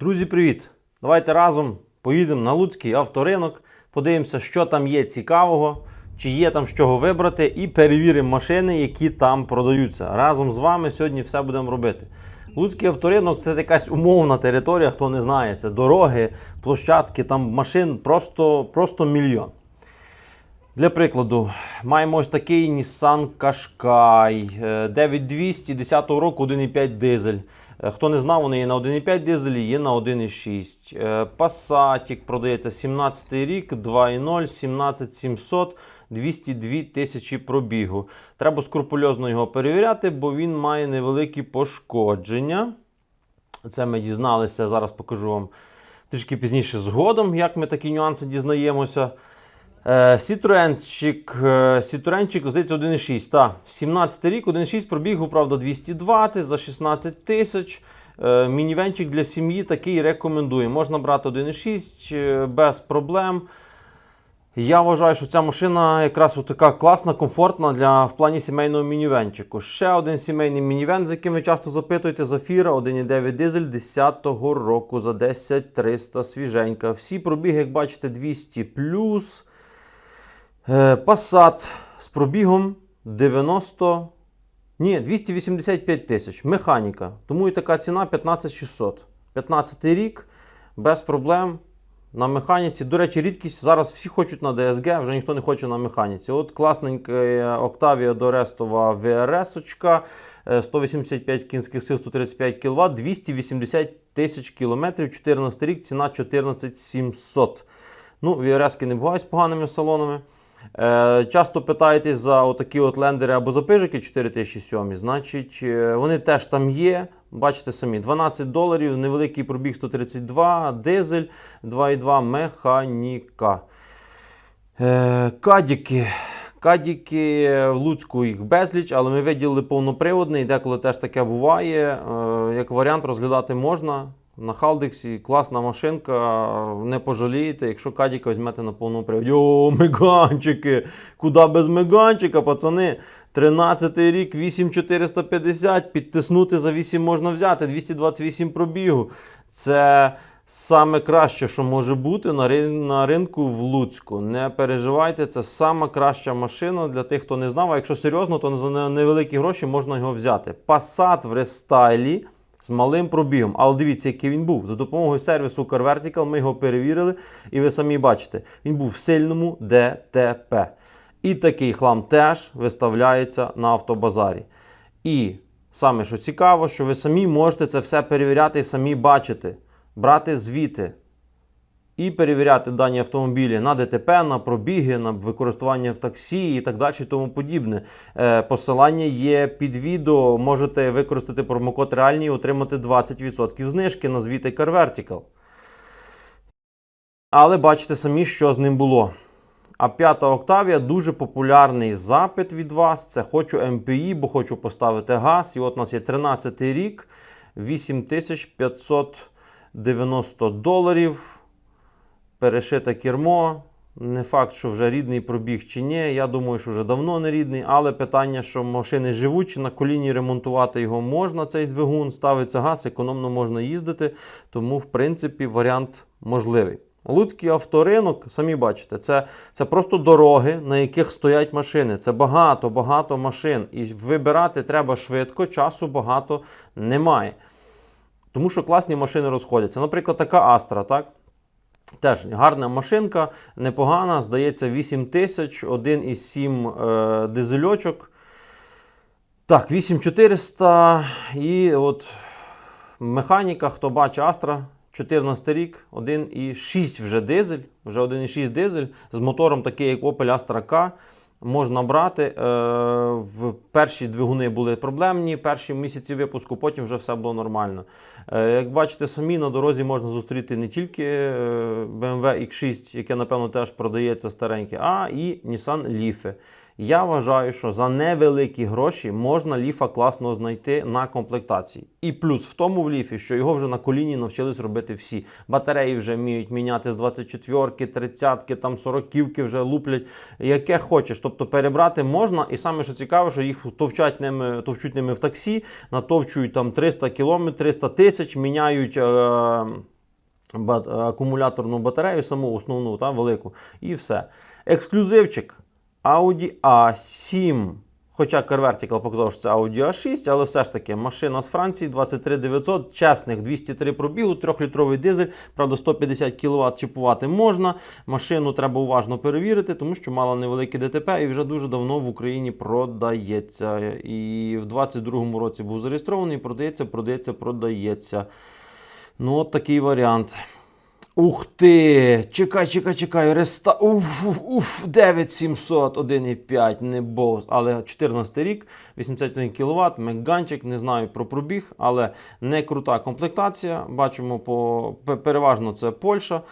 Друзі, привіт! Давайте разом поїдемо на Луцький авторинок, подивимося, що там є цікавого, чи є там з чого вибрати, і перевіримо машини, які там продаються. Разом з вами сьогодні все будемо робити. Луцький авторинок це якась умовна територія, хто не знає. Це дороги, площадки, там машин просто, просто мільйон. Для прикладу, маємо ось такий Nissan Qashqai е, 9200 10 року 1,5 дизель. Е, Хто не знав, вони є на 1,5 дизелі, є на 1,6. Е, Passat продається 17 рік, 2,0, 17700, 202 тисячі пробігу. Треба скрупульозно його перевіряти, бо він має невеликі пошкодження. Це ми дізналися, зараз покажу вам трішки пізніше згодом, як ми такі нюанси дізнаємося. Е, Сітруенчик, е, Сітруенчик, здається, 1,6. Та, 17 рік, 1,6 пробігу, правда, 220 за 16 тисяч. Е, Мінівенчик для сім'ї такий рекомендую. Можна брати 1,6 е, без проблем. Я вважаю, що ця машина якраз така класна, комфортна для в плані сімейного мінівенчику. Ще один сімейний мінівен, з яким ви часто запитуєте, Зафіра 1,9 дизель 10-го року за 10300 свіженька. Всі пробіги, як бачите, 200 плюс. Е, Passat з пробігом 90. Ні, 285 тисяч. Механіка. Тому і така ціна 15600. 15 рік, без проблем. На механіці. До речі, рідкість зараз всі хочуть на DSG, вже ніхто не хоче на механіці. От класненька Octavia Дорестова е, 185 кінських сил, 135 кВт, 280 тисяч кілометрів, 14 рік, ціна 14700. Ну, VRS не бувають з поганими салонами. Е, часто питаєтесь за отакі от лендери або за пижики 4007. Значить, е, вони теж там є. Бачите самі, 12 доларів, невеликий пробіг 132, дизель 2,2 механіка. Е, кадіки. Кадіки в Луцьку їх безліч, але ми виділили повноприводний, деколи теж таке буває. Як варіант розглядати можна. На Халдексі класна машинка, не пожалієте, якщо кадіка візьмете на повному приводі. О, меганчики! Куди без меганчика, пацани? 13 й рік, 8450, підтиснути за 8 можна взяти, 228 пробігу. Це саме краще, що може бути на, на ринку в Луцьку. Не переживайте, це сама краща машина для тих, хто не знав. А якщо серйозно, то за невеликі гроші можна його взяти. Passat в рестайлі з малим пробігом. Але дивіться, який він був. За допомогою сервісу CarVertical ми його перевірили, і ви самі бачите, він був в сильному ДТП. І такий хлам теж виставляється на автобазарі. І саме що цікаво, що ви самі можете це все перевіряти і самі бачити, брати звіти і перевіряти дані автомобілі на ДТП, на пробіги, на використання в таксі і так далі, тому подібне. Е, посилання є під відео. Можете використати промокод реальний і отримати 20% знижки на звіти CarVertical. Але бачите самі, що з ним було. А п'ята Октавія дуже популярний запит від вас. Це хочу MPI, бо хочу поставити газ. І от у нас є 13 рік, 8590 доларів. Перешите кермо. Не факт, що вже рідний пробіг чи ні. Я думаю, що вже давно не рідний, але питання, що машини живучі, на коліні ремонтувати його можна, цей двигун, ставиться газ, економно можна їздити. Тому, в принципі, варіант можливий. Луцький авторинок, самі бачите, це, це просто дороги, на яких стоять машини. Це багато-багато машин. І вибирати треба швидко, часу багато немає. Тому що класні машини розходяться. Наприклад, така Astra, так? Теж гарна машинка, непогана, здається, 8 тисяч, 1,7 е, дизельочок. Так, 8400 і от механіка, хто бачить Astra, 14 рік, 1,6 вже дизель, вже 1,6 дизель з мотором такий, як Opel Astra K. Можна брати. Е, в перші двигуни були проблемні, перші місяці випуску, потім вже все було нормально. Е, як бачите, самі на дорозі можна зустріти не тільки е, BMW X6, яке, напевно, теж продається стареньке, а і Nissan Leaf. Я вважаю, що за невеликі гроші можна ліфа класно знайти на комплектації. І плюс в тому в ліфі, що його вже на коліні навчились робити всі. Батареї вже вміють міняти з 24-ки, 30-ки, там 40-ки вже луплять, яке хочеш. Тобто перебрати можна. І саме що цікаве, що їх товчать ними, товчуть ними в таксі, натовчують там 300 км, 300 тисяч, міняють. Е- акумуляторну батарею, саму основну та велику, і все. Ексклюзивчик Audi A7. Хоча CarVertical показав, що це Audi A6, але все ж таки машина з Франції 23900, чесних 203 пробігу, 3-літровий дизель, правда 150 кВт чіпувати можна. Машину треба уважно перевірити, тому що мала невелике ДТП і вже дуже давно в Україні продається. І в 22-му році був зареєстрований, продається, продається, продається. Ну, от такий варіант. Ух ти! Чекай, чекай, чекай. Реста... Уф, уф, уф, 9700, 1,5, не бос. Але 14 рік, 81 кВт, меганчик, не знаю про пробіг, але не крута комплектація. Бачимо, по... переважно це Польща.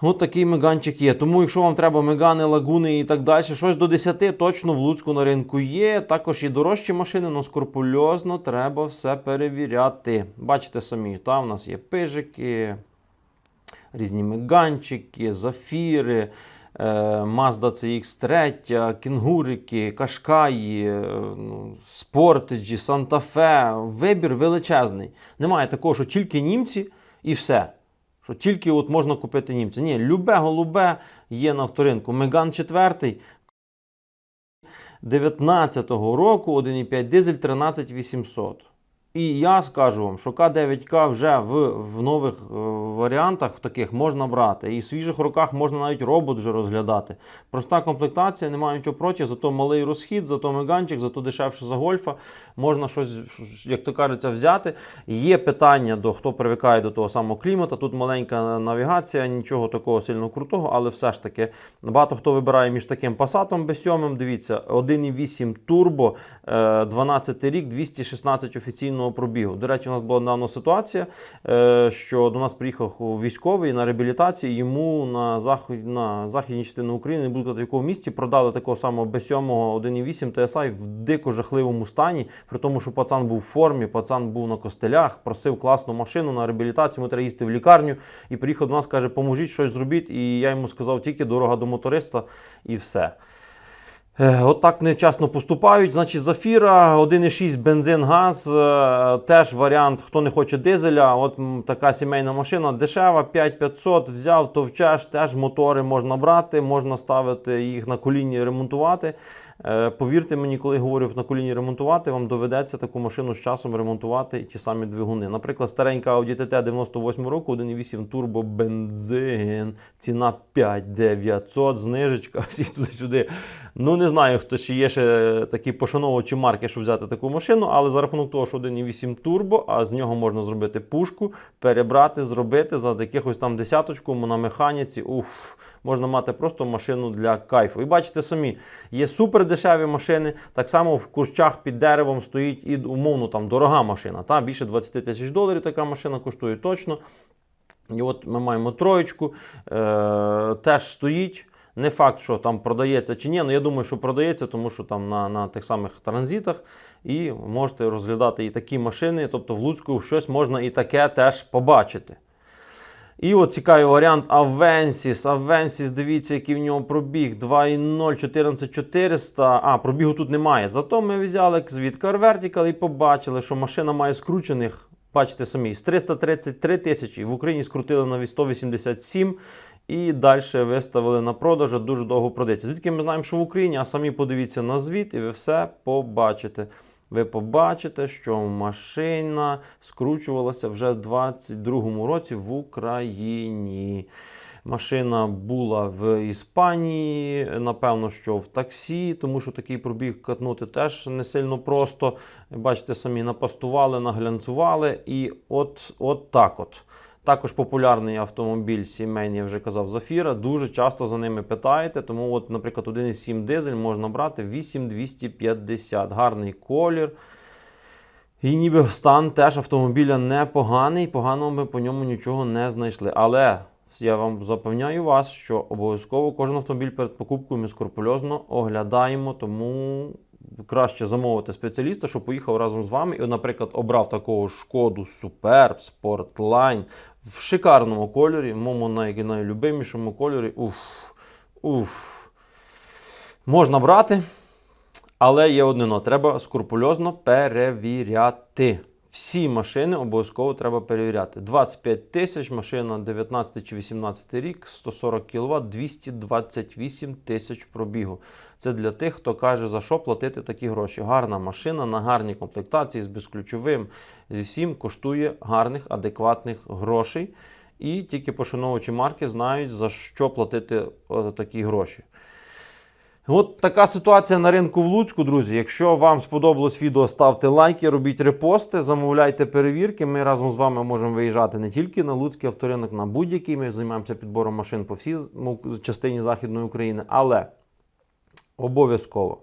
От такий меганчик є. Тому, якщо вам треба мегани, лагуни і так далі, щось до 10 точно в Луцьку на ринку є. Також і дорожчі машини, але скрупульозно треба все перевіряти. Бачите самі, там у нас є пижики, різні меганчики, зафіри. е, Mazda CX3, кінгурики, кашкаї, ну, спортеджі, Санта-Фе. Вибір величезний. Немає такого, що тільки німці і все. Що тільки от можна купити німці. Ні, любе голубе є на авторинку. Меган 4 19-го року 1,5 дизель 13800. І я скажу вам, що К9К вже в, в нових е, варіантах таких можна брати. І в свіжих руках можна навіть робот вже розглядати. Проста комплектація, немає нічого проти, зато малий розхід, зато меганчик, зато дешевше за гольфа. Можна щось, як то кажеться, взяти. Є питання до хто привикає до того самого клімата. Тут маленька навігація, нічого такого сильно крутого, але все ж таки багато хто вибирає між таким Passat B7, Дивіться, 1,8 турбо, е, 12 рік, 216 офіційного пробігу. До речі, у нас була недавно ситуація, е, що до нас приїхав військовий на реабілітації. Йому на захід на західній частині України, не буду в якому місті, продали такого самого B7 1,8 TSI в дико жахливому стані. При тому, що пацан був в формі, пацан був на костелях, просив класну машину на реабілітацію. Ми треба їсти в лікарню. І приїхав до нас, каже, поможіть щось зробіть. І я йому сказав, тільки дорога до моториста, і все. Е, От так нечасно поступають. Значить, Зафіра 1,6 бензин, газ. е, Теж варіант, хто не хоче дизеля. От така сімейна машина дешева, 5500 взяв, товчеш, теж мотори можна брати, можна ставити їх на коліні ремонтувати. Е, Повірте мені, коли говорю на коліні ремонтувати, вам доведеться таку машину з часом ремонтувати ті самі двигуни. Наприклад, старенька Audi TT 98 року, 1,8 турбо бензин, ціна 5900, знижечка, всі туди-сюди. Ну не знаю, хто ще є ще такі пошановувачі марки, щоб взяти таку машину, але за рахунок того, що 1,8 турбо, а з нього можна зробити пушку, перебрати, зробити за якихось там десяточку на механіці. Уф. Можна мати просто машину для кайфу. І бачите самі, є супер дешеві машини. Так само в кущах під деревом стоїть і умовно там дорога машина. Та більше 20 тисяч доларів така машина коштує точно. І от ми маємо троєчку, е- теж стоїть. Не факт, що там продається чи ні, але я думаю, що продається, тому що там на, на тих самих транзитах. І можете розглядати і такі машини. Тобто в Луцьку щось можна і таке теж побачити. І от цікавий варіант Avensis. Avensis, дивіться, який в нього пробіг 2.0 14400. А, пробігу тут немає. Зато ми взяли від Car Vertical і побачили, що машина має скручених, бачите самі, з 333 тисячі. В Україні скрутили на 187 і далі виставили на продаж, дуже довго продається. Звідки ми знаємо, що в Україні, а самі подивіться на звіт, і ви все побачите. Ви побачите, що машина скручувалася вже в 22-му році в Україні. Машина була в Іспанії, напевно, що в таксі, тому що такий пробіг катнути теж не сильно просто. Бачите, самі напастували, наглянцювали, і от, от так от. Також популярний автомобіль сімейний, я вже казав, Зафіра. Дуже часто за ними питаєте. Тому, от, наприклад, 1,7 дизель можна брати 8250. Гарний колір. І ніби стан теж автомобіля непоганий, поганого ми по ньому нічого не знайшли. Але Я вам запевняю вас, що обов'язково кожен автомобіль перед покупкою ми скрупульозно оглядаємо, тому краще замовити спеціаліста, щоб поїхав разом з вами і, наприклад, обрав такого шкоду Superb, Sportline в шикарному кольорі, моєму най- найлюбимішому кольорі. Уф, уф. Можна брати, але є одне. Треба скрупульозно перевіряти. Всі машини обов'язково треба перевіряти. 25 тисяч, машина 19 чи 18 рік, 140 кВт, 228 тисяч пробігу. Це для тих, хто каже, за що платити такі гроші. Гарна машина на гарній комплектації з безключовим. Зі всім коштує гарних, адекватних грошей. І тільки пошановувачі марки знають, за що платити такі гроші. От така ситуація на ринку в Луцьку, друзі. Якщо вам сподобалось відео, ставте лайки, робіть репости, замовляйте перевірки. Ми разом з вами можемо виїжджати не тільки на Луцький авторинок, на будь-який. Ми займаємося підбором машин по всій частині Західної України. Але обов'язково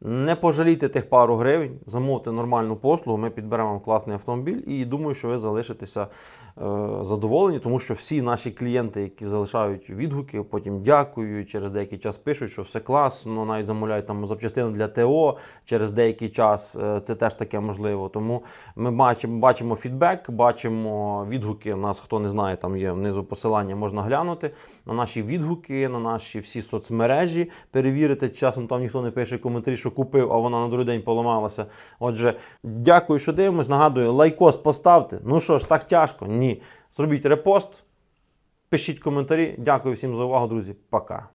не пожалійте тих пару гривень, замовте нормальну послугу, ми підберемо вам класний автомобіль і думаю, що ви залишитеся е, задоволені, тому що всі наші клієнти, які залишають відгуки, потім дякують, через деякий час пишуть, що все класно, навіть замовляють там запчастини для ТО через деякий час. е, Це теж таке можливо. Тому ми бачимо, бачимо фідбек, бачимо відгуки. У нас хто не знає, там є внизу посилання, можна глянути на наші відгуки, на наші всі соцмережі, перевірити. Часом там ніхто не пише коментарі, що купив, а вона на другий день поламалася. Отже, дякую, що дивимось. Нагадую, лайкос поставте. Ну що ж, так тяжко? Ні. Зробіть репост, пишіть коментарі. Дякую всім за увагу, друзі. Пока.